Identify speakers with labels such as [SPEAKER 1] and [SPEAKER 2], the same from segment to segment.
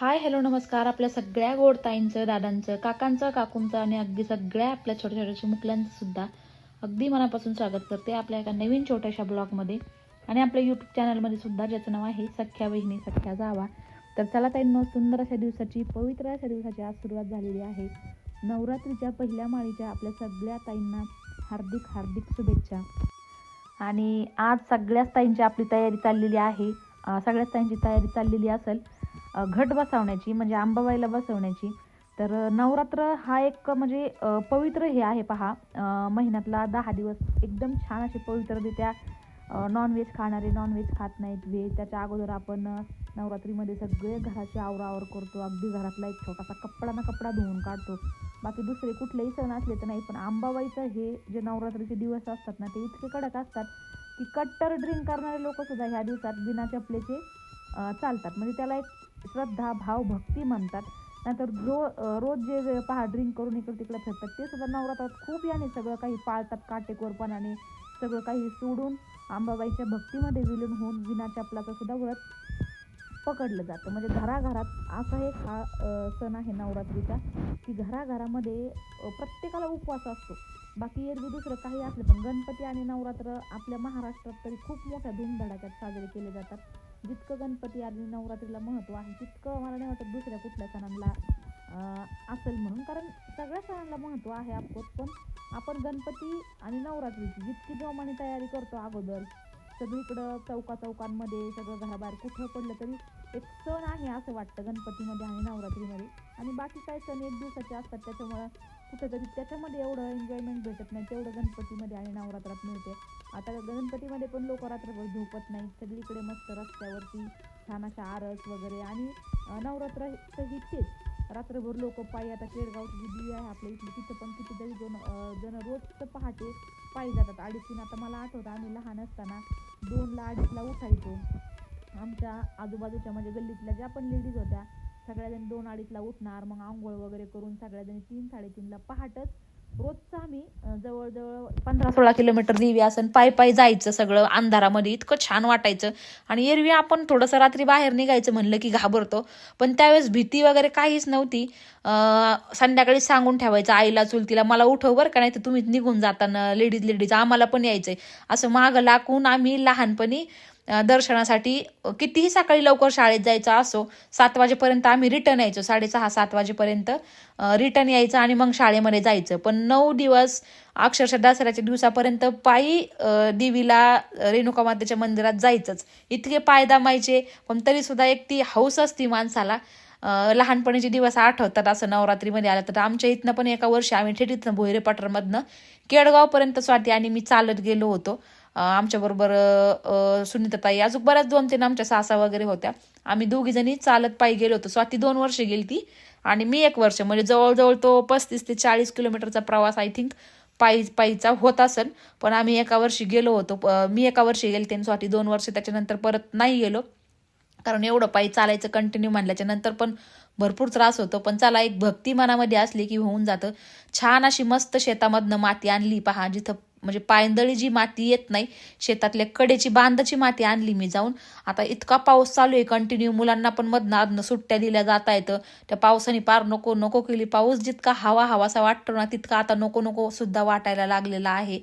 [SPEAKER 1] Hi hello नमस्कार. आपल्या सगळ्या गोड ताईंचं दादांचं काकांचं काकूंचं आणि अगदी सगळ्या आपल्या छोट्या छोट्याशा मुकल्यांचं सुद्धा अगदी मनापासून स्वागत करते आपल्या एका नवीन छोट्याशा ब्लॉगमध्ये. आणि आपल्या यूट्यूब चॅनलमध्ये सुद्धा ज्याचं नाव आहे सख्या बहिणी सख्या जावा. तर चला ताईंनो सुंदर अशा दिवसाची पवित्र अशा दिवसाची आज सुरुवात झालेली आहे. नवरात्रीच्या पहिल्या माळीच्या आपल्या सगळ्या ताईंना हार्दिक हार्दिक शुभेच्छा. आणि आज सगळ्याच ताईंची आपली तयारी चाललेली आहे. सगळ्याच ताईंची तयारी चाललेली असेल. घट बसवण्याची म्हणजे आंबाबाईला बसवण्याची. तर नवरात्र हा एक म्हणजे पवित्र हे आहे पहा. महिन्यातला दहा दिवस एकदम छान असे पवित्ररित्या नॉनव्हेज खाणारे नॉनव्हेज खात नाहीत व्हेज त्याच्या अगोदर आपण नवरात्रीमध्ये सगळे घराची आवरावर करतो. अगदी घरातला एक छोटासा कपडा ना कपडा धुवून काढतो. बाकी दुसरे कुठलेही सण असले तर नाही पण आंबाबाईचं हे जे नवरात्रीचे दिवस असतात ना ते इतके कडक असतात की कट्टर ड्रिंक करणारे लोकसुद्धा ह्या दिवसात बिना चपलेचे चालतात. म्हणजे त्याला एक श्रद्धा भाव भक्ती म्हणतात. नंतर जो रोज जे पहा ड्रिंक करून इकडे तिकडे फिरतात ते सुद्धा नवरात्रात खूप याने सगळं काही पाळतात काटेकोरपणाने सगळं काही सोडून अंबाबाईच्या भक्तीमध्ये विलीन होऊन विना चपलाचं सुद्धा व्रत पकडलं जातं. म्हणजे घराघरात असा एक हा सण आहे नवरात्रीचा की घराघरामध्ये प्रत्येकाला उपवास असतो. बाकी एरवी दुसरं काही असलं पण गणपती आणि नवरात्र आपल्या महाराष्ट्रात तरी खूप मोठ्या धूमधडाक्यात साजरे केले जातात. जितकं गणपती आणि नवरात्रीला महत्त्व आहे तितकं मला नाही वाटत दुसऱ्या कुठल्या सणांना असेल म्हणून. कारण सगळ्या सणांना महत्त्व आहे ऑफकोर्स पण आपण गणपती आणि नवरात्रीची जितकी जोमाने तयारी करतो अगोदर सगळीकडं चौका चौकांमध्ये सगळं घराबाहेर कुठं पडलं तरी एक सण आहे असं वाटतं गणपतीमध्ये आणि नवरात्रीमध्ये. आणि बाकी काय सण एक दिवसाचे असतात त्याच्यामुळं कुठेतरी त्याच्यामध्ये एवढं एन्जॉयमेंट भेटत नाही तेवढं गणपतीमध्ये आणि नवरात्रात मिळते. आता गणपतीमध्ये पण लोक रात्रभर झोपत नाहीत सगळीकडे मस्त रस्त्यावरती छान अशा आरस वगैरे आणि नवरात्र नवरात्राचंही तेच रात्रभर लोक पायी आता केडगावची जी देवी आहे आपल्या इथली तिथं पण कितीतरी जण जण रोजचं पहाटे पायी जातात. अडीचून आता मला आठवतं आम्ही लहान असताना दोनला अडीचला उठायचो. आमच्या आजूबाजूच्या म्हणजे गल्लीतल्या ज्या पण लेडीज होत्या सगळ्याजणी दोन अडीचला उठणार मग आंघोळ वगैरे करून सगळ्याजणी तीन साडेतीनला पहाटच रोजचं आम्ही जवळजवळ पंधरा सोळा किलोमीटर दिवी असन पायी पायी जायचं सगळं अंधारामध्ये. इतकं छान वाटायचं. आणि एरवी आपण थोडंसं रात्री बाहेर निघायचं म्हणलं की घाबरतो. पण त्यावेळेस भीती वगैरे काहीच नव्हती. संध्याकाळी सांगून ठेवायचं आईला चुलतीला मला उठव बरं का नाही तर तुम्ही निघून जाताना लेडीज लेडीज आम्हाला पण यायचंय. असं मागं लाकून आम्ही लहानपणी दर्शनासाठी कितीही सकाळी लवकर शाळेत जायचं असो सात वाजेपर्यंत आम्ही रिटर्न यायचो. साडेसहा सात वाजेपर्यंत रिटर्न यायचं आणि मग शाळेमध्ये जायचं. पण नऊ दिवस अक्षरशः दसऱ्याच्या दिवसापर्यंत पायी देवीला रेणुका मातेच्या मंदिरात जायचंच. इतके पाय दामायचे पण तरी सुद्धा एक ती हौस असती माणसाला. लहानपणीचे दिवस आठवतात असं नवरात्रीमध्ये आलं तर. आमच्या इथनं पण एका वर्षी आम्ही ठेठीतनं इथनं भोयरे पठारमधनं केडगावपर्यंत स्वाती आणि मी चालत गेलो होतो. आमच्याबरोबर अं, सुनीताताई अजून बऱ्याच दोन तीन आमच्या सासा वगैरे होत्या. आम्ही दोघीजणी चालत पायी गेलो होतो. स्वाती दोन वर्ष गेली ती आणि मी एक वर्ष. म्हणजे जवळजवळ तो पस्तीस ते चाळीस किलोमीटरचा प्रवास आय थिंक पायी पायीचा होत असेल पण आम्ही एका वर्षी गेलो होतो. प- मी एका वर्षी गेले त्यांनी स्वाती दोन वर्ष. त्याच्यानंतर परत नाही गेलो. कारण एवढं पायी चालायचं कंटिन्यू म्हणल्याच्या नंतर पण भरपूर त्रास होतो. पण चला एक भक्ती मनामध्ये असली की होऊन जातं. छान अशी मस्त शेतामधनं माती आणली. पहा जिथं म्हणजे पायंदळी जी माती येत नाही शेतातल्या कडेची बांधाची माती आणली मी जाऊन. आता इतका पाऊस चालू आहे कंटिन्यू मुलांना पण मधनं अधनं सुट्ट्या दिल्या जाता येतं. त्या पावसाने पार नको नको केली. पाऊस जितका हवा हवासा वाटतो ना तितका आता नको नको सुद्धा वाटायला लागलेला आहे.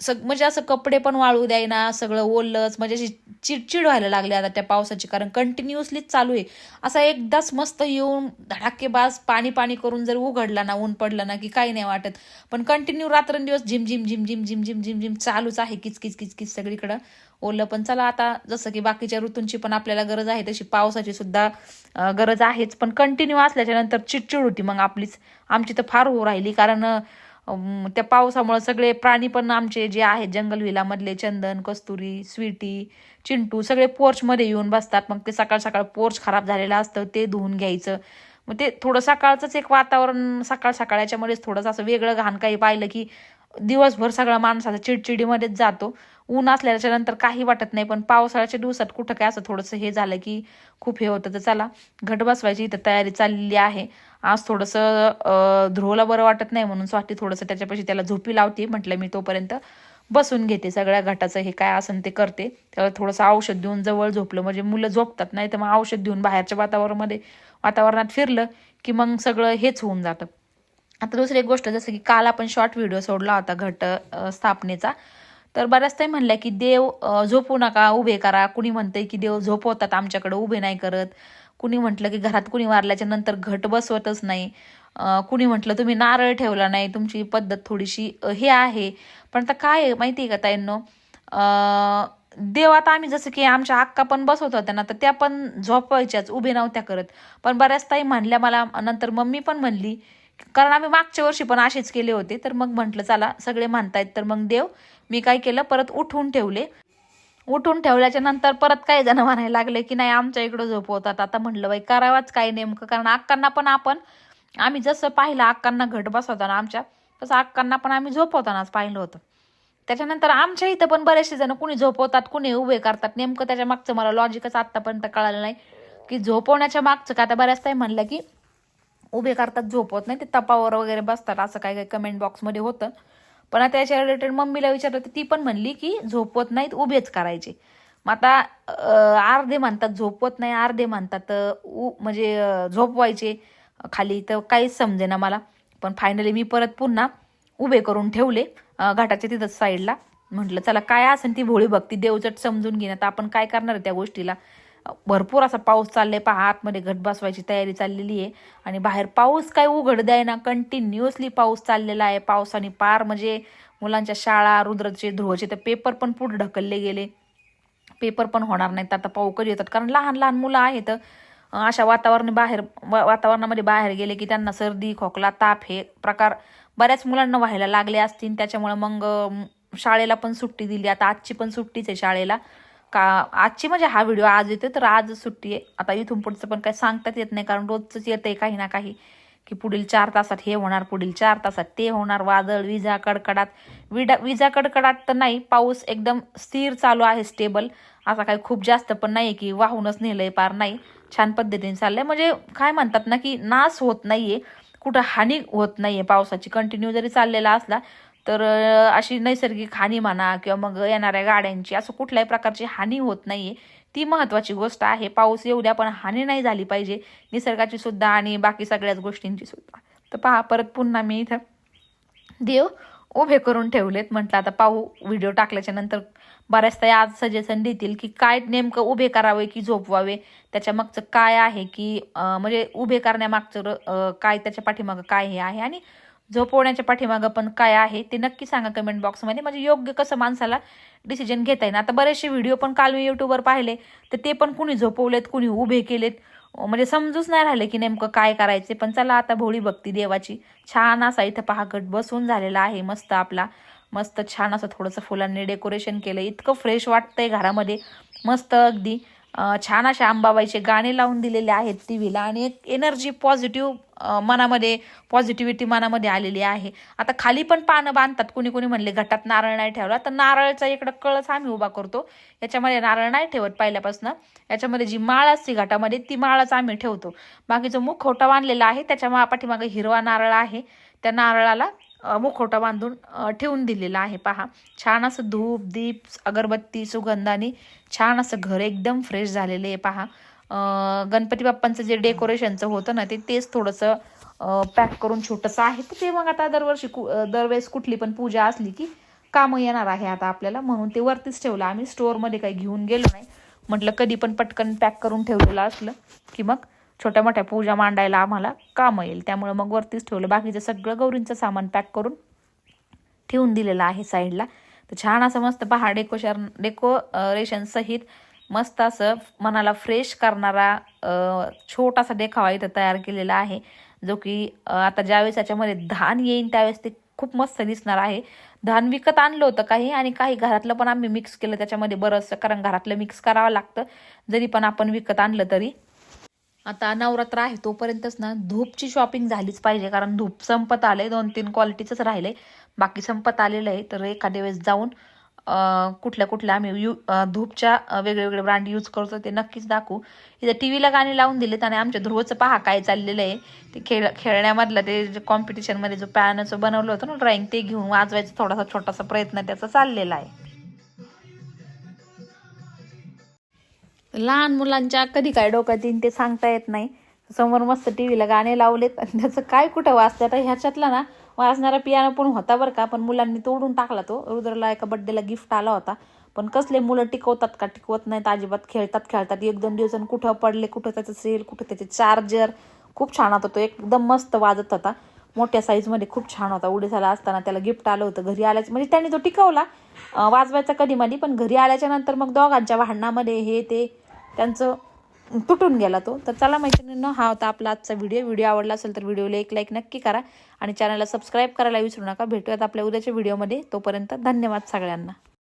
[SPEAKER 1] सग म्हणजे असं कपडे पण वाळू द्यायना सगळं ओललंच म्हणजे अशी चिडचिड व्हायला लागली आता त्या पावसाची कारण कंटिन्युअसलीच चालू आहे. असा एकदाच मस्त येऊन धडाकेबाज पाणी पाणी करून जर उघडला ना ऊन पडलं ना की काही नाही वाटत. पण कंटिन्यू रात्रंदिवस झिम झिम झिम झिम झिम झिम झिम झिम चालूच आहे किच किच किचकिस सगळीकडं. ओलं पण चला आता जसं की बाकीच्या ऋतूंची पण आपल्याला गरज आहे तशी पावसाची सुद्धा गरज आहेच. पण कंटिन्यू असल्याच्या नंतर चिडचिड होती मग आपलीच. आमची तर फार हो राहिली कारण त्या पावसामुळं सगळे प्राणी पण आमचे जे आहेत जंगल विलामधले चंदन कस्तुरी स्वीटी चिंटू सगळे पोर्चमध्ये येऊन बसतात. मग ते सकाळ सकाळ पोर्च खराब झालेलं असतं ते धुवून घ्यायचं. मग ते थोडं सकाळचंच एक वातावरण सकाळ सकाळ याच्यामध्येच थोडंसं असं वेगळं घाण काही पाहिलं की दिवसभर सगळा माणसाचा चिडचिडीमध्येच जातो. ऊन असल्याच्या नंतर काही वाटत नाही पण पावसाळ्याच्या दिवसात कुठं काय असं थोडंसं हे झालं की खूप हे होतं. तर चला घट बसवायची इथं तयारी चाललेली आहे. आज थोडंसं ध्रुवला बरं वाटत नाही म्हणून स्वाती थोडंसं त्याच्यापाशी त्याला झोपी लावते म्हटलं मी तोपर्यंत बसून घेते सगळ्या घटाचं हे काय असेल ते करते. त्याला थोडंसं औषध देऊन जवळ झोपलं. म्हणजे मुलं झोपतात नाही तर मग औषध देऊन बाहेरच्या वातावरणामध्ये वातावरणात फिरलं की मग सगळं हेच होऊन जातं. आता दुसरी एक गोष्ट जसं की काल आपण शॉर्ट व्हिडिओ सोडला होता घट स्थापनेचा. तर बऱ्याच ताई म्हणल्या की देव झोपू नका उभे करा. कुणी म्हणतंय की देव झोपवतात आमच्याकडे उभे नाही करत. कुणी म्हटलं की घरात कुणी वारल्याच्या नंतर घट बसवतच नाही. कुणी म्हटलं तुम्ही नारळ ठेवला नाही तुमची पद्धत थोडीशी हे आहे. पण आता काय आहे माहिती आहे का ताईंनो? देवात देव आता आम्ही जसं की आमच्या अक्का पण बसवत होत्या ना तर त्या पण झोपवायच्याच उभे नव्हत्या करत. पण बऱ्याच ताई म्हणल्या मला नंतर मम्मी पण म्हणली कारण आम्ही मागच्या वर्षी पण असेच केले होते. तर मग म्हटलं चला सगळे म्हणतायत. तर मग देव मी काय केलं परत उठून ठेवले. उठून ठेवल्याच्या नंतर परत काही जण म्हणायला लागले की नाही आमच्या इकडं झोपवतात. आता म्हटलं बाई करावाच काय नेमकं? कारण अक्कांना पण आपण आम्ही जसं पाहिलं अक्कांना घट बसवताना आमच्या तसं अक्कांना पण आम्ही झोपवतानाच पाहिलं होतं. त्याच्यानंतर आमच्या इथं पण बरेचसे जण कुणी झोपवतात कुणी उभे करतात. नेमकं त्याच्या मागचं मला लॉजिकच आत्तापर्यंत कळालं नाही. की झोपवण्याच्या मागचं का आता बऱ्याच ताई म्हणलं की उभे करतात झोपवत नाही. ते तपावर वगैरे बसतात असं काय काय कमेंट बॉक्समध्ये होतं. पण आता याच्या रिलेटेड मम्मीला विचारलं तर ती पण म्हणली की झोपवत नाहीत उभेच करायचे. मग आता अर्धे म्हणतात झोपवत नाही अर्धे म्हणतात उ म्हणजे झोपवायचे. खाली तर काहीच समजेना मला. पण फायनली मी परत पुन्हा उभे करून ठेवले घाटाच्या तिथंच साईडला म्हटलं चला काय असेल ती भोळी भक्ती देवचट समजून घेण्यात आपण काय करणार त्या गोष्टीला? भरपूर असा पाऊस चाललाय. पहा आतमध्ये घट बसवायची तयारी चाललेली आहे. आणि बाहेर पाऊस काय उघड द्याय ना कंटिन्युअसली पाऊस चाललेला आहे. पावसाने पार म्हणजे मुलांच्या शाळा रुद्रचे ध्रुवचे तर पेपर पण पुढे ढकलले गेले. पेपर पण होणार नाहीत. आता पाऊ कधी येतात. कारण लहान लहान मुलं आहेत. अशा वातावरण बाहेर वातावरणामध्ये बाहेर गेले की त्यांना सर्दी खोकला ताप हे प्रकार बऱ्याच मुलांना व्हायला लागले असतील. त्याच्यामुळे मग शाळेला पण सुट्टी दिली. आता आजची पण सुट्टीच आहे शाळेला. का आजची म्हणजे हा व्हिडिओ आज येतोय तर आज सुट्टी आहे. आता इथून पुढचं पण काही सांगताच येत नाही कारण रोजच येतंय काही ना काही. की पुढील चार तासात हे होणार पुढील चार तासात ते होणार वादळ विजा कडकडाट. विडा विजा कडकडाट तर नाही पाऊस एकदम स्थिर चालू आहे स्टेबल असा काही खूप जास्त पण नाही की वाहूनच नेलंय पार नाही. छान पद्धतीने चाललंय. म्हणजे काय म्हणतात ना की नाश होत नाहीये कुठं हानी होत नाहीये पावसाची. कंटिन्यू जरी चाललेला असला तर अशी नैसर्गिक हानी म्हणा किंवा मग येणाऱ्या गाड्यांची असं कुठल्याही प्रकारची हानी होत नाहीये. ती महत्त्वाची गोष्ट आहे. पाऊस येऊ द्या पण हानी नाही झाली पाहिजे. निसर्गाची सुद्धा आणि बाकी सगळ्याच गोष्टींची सुद्धा. तर पहा परत पुन्हा मी इथं देव उभे करून ठेवलेत. म्हटलं आता पाहू व्हिडिओ टाकल्याच्या नंतर बऱ्याचदा आज सजेशन देतील की काय नेमकं उभे करावे की झोपवावे? त्याच्या मागचं काय आहे की म्हणजे उभे करण्यामागचं काय त्याच्या पाठीमागं काय हे आहे? आणि झोपवण्याच्या पाठीमागं पण काय आहे ते नक्की सांगा कमेंट बॉक्समध्ये म्हणजे योग्य कसं माणसाला डिसिजन घेता येईल. आता बरेचसे व्हिडिओ पण काल मी युट्यूबवर पाहिले तर ते पण कुणी झोपवलेत कुणी उभे केलेत. म्हणजे समजूच नाही राहिले की नेमकं काय करायचे. पण चला आता भोळी भक्ती देवाची. छान असा इथं पहागट बसून झालेला आहे. मस्त आपला मस्त छान असं थोडंसं फुलांनी डेकोरेशन केलं. इतकं फ्रेश वाटतंय घरामध्ये. मस्त अगदी. छान अशा अंबाबाईचे गाणे लावून दिलेले आहेत टी व्हीला आणि एक एनर्जी पॉझिटिव्ह मनामध्ये पॉझिटिव्हिटी मनामध्ये आलेली आहे. आता खाली पण पानं बांधतात. कुणी कुणी म्हणले घटात नारळ नाही ठेवला. तर नारळचा इकडं कळस आम्ही उभा करतो. याच्यामध्ये नारळ नाही ठेवत पहिल्यापासून. याच्यामध्ये जी माळ असते घाटामध्ये ती माळच आम्ही ठेवतो. बाकीचं मुखवटा बांधलेला आहे. त्याच्या मा पाठीमागे हिरवा नारळ आहे. त्या नारळाला मुखवटा बांधून ठेवून दिलेला आहे. पहा छान असं धूप दीप अगरबत्ती सुगंधाने छान असं घर एकदम फ्रेश झालेलं आहे. पहा गणपती बाप्पांचं जे डेकोरेशनचं होतं ना ते तेच थोडंसं पॅक करून छोटंसं आहे. तर ते मग आता दरवर्षी कु दरवेळेस कुठली पण पूजा असली की कामं येणार आहे आता आपल्याला. म्हणून ते वरतीच ठेवलं. आम्ही स्टोअरमध्ये काही घेऊन गेलो नाही. म्हटलं कधी पण पटकन पॅक करून ठेवलेलं असलं की मग छोट्या मोठ्या पूजा मांडायला आम्हाला कामं येईल. त्यामुळे मग वरतीच ठेवलं. बाकीचं सगळं गौरींचं सामान पॅक करून ठेवून दिलेलं आहे साईडला. तर छान असं मस्त पहा डेकोशन डेकोरेशन सहित मस्त असं मनाला फ्रेश करणारा छोटासा देखावा इथं तयार केलेला आहे. जो की आता ज्यावेळेस याच्यामध्ये धान येईन त्यावेळेस ते खूप मस्त दिसणार आहे. धान विकत आणलं होतं काही आणि काही घरातलं पण आम्ही मिक्स केलं. त्याच्यामध्ये बरंचसं कारण घरातलं मिक्स करावं लागतं. जरी पण आपण विकत आणलं तरी. आता नवरात्र आहे तोपर्यंतच ना धूपची शॉपिंग झालीच पाहिजे कारण धूप संपत आले दोन तीन क्वालिटीचंच राहिले. बाकी संपत आलेलं आहे तर एखाद्या वेळेस जाऊन कुठल्या कुठल्या आम्ही यू धूपच्या वेगळे वेगळे ब्रँड यूज करतो ते नक्कीच दाखवू. इथे टी व्हीला गाणी लावून दिलेत आणि आमच्या ध्रुवचं पहा काय चाललेलं आहे. ते खेळ खेळण्यामधलं ते कॉम्पिटिशनमध्ये जो पॅनचं बनवलं होतं ना ड्रॉइंग ते घेऊन वाजवायचा थोडासा छोटासा प्रयत्न त्याचा चाललेला आहे. लहान मुलांच्या कधी काय डोक्यात येईन ते सांगता येत नाही. समोर मस्त टी व्हीला गाणे लावलेत आणि त्याचं काय कुठं वाजतं आता ह्याच्यातला ना वाजणारा पियानो पण होता बरं का पण मुलांनी तोडून टाकला तो. रुद्रला एका बड्डेला गिफ्ट आला होता. पण कसले मुलं टिकवतात का? टिकवत नाहीत अजिबात खेळतात खेळतात. एक दोन दिवस कुठं पडले कुठं त्याचं सेल कुठं त्याचे चार्जर खूप छान होता तो. एकदम मस्त वाजत होता. मोठ्या साईजमध्ये खूप छान होता. उडीसाला असताना त्याला गिफ्ट आलं होतं. घरी आल्याचं म्हणजे त्यांनी तो टिकवला. वाजवायचा कधी मधी पण घरी आल्याच्यानंतर मग दोघांच्या भांडणामध्ये हे ते त्यांचं तुटून गेला तो. तर चला मैत्रिणींनो हा होता आपला आजचा व्हिडिओ व्हिडिओ आवडला असेल तर व्हिडिओला एक लाईक नक्की करा आणि चॅनलला सबस्क्राईब करायला विसरू नका. भेटूयात आपल्या उद्याच्या व्हिडिओमध्ये तोपर्यंत धन्यवाद सगळ्यांना.